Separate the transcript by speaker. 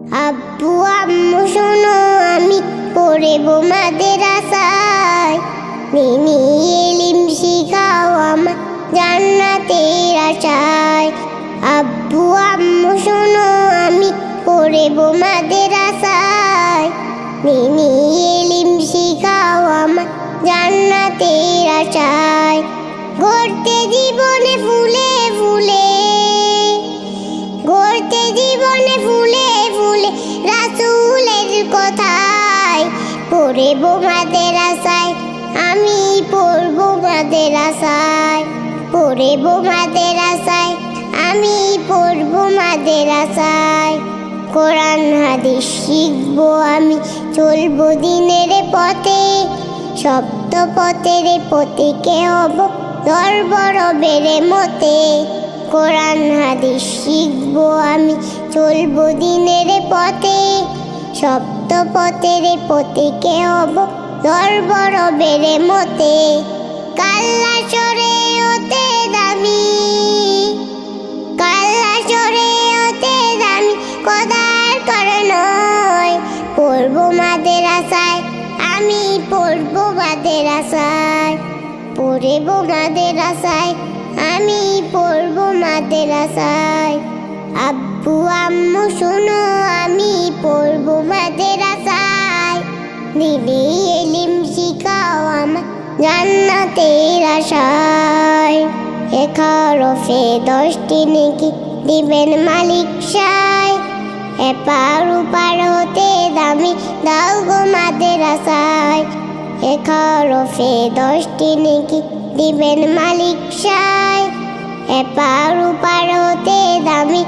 Speaker 1: আব্বু, আম্মু, শোনো, আমি পড়ব মাদ্রাসায়। দিনী এলিম শিখাও আমার জান্নাতের আশায়। আব্বু, আম্মু, শোনো, আমি পড়ব মাদ্রাসায়। দিনী এলিম শিখাও আমার জান্নাতের আশায়। গড়তে জীবনে পড়ব মাদের আশায়, আমি পড়ব মাদের আশায়। পড়ব মাদের আশায়, আমি পড়ব মাদের আশায়। কোরআন, হাদিস শিখব আমি, চলবো দিনের পথে সপ্ত পথের পথিকে হব গর্ব বেড়ে মতে। কোরআন, হাদিস শিখব আমি, চলবো দিনের পথে সপ্ত পথের পথিকে হব গর্ব বেড়ে মতে কাল্লা ওতে দামি। কাল্লা ওতে দামি কদার করে নয় পড়ব মাদের আশায়, আমি পড়ব মাদের আশায়। পড়ব মাদের আশায়, আমি পড়ব মাদের আশায়। আব্বু আম্মু, শোনো, আমি পড়ব মাদের আশায় দিদি এলিম শিখাও আমার জান্নাতের আশায়। এখারফে দশটি নাকি দিবেন মালিক সায়। এপার উপার হতে দামি দাও গো মাদের আশায় এখারফে দশটি নাকি দিবেন মালিক সায়। এপার উপার হতে দামি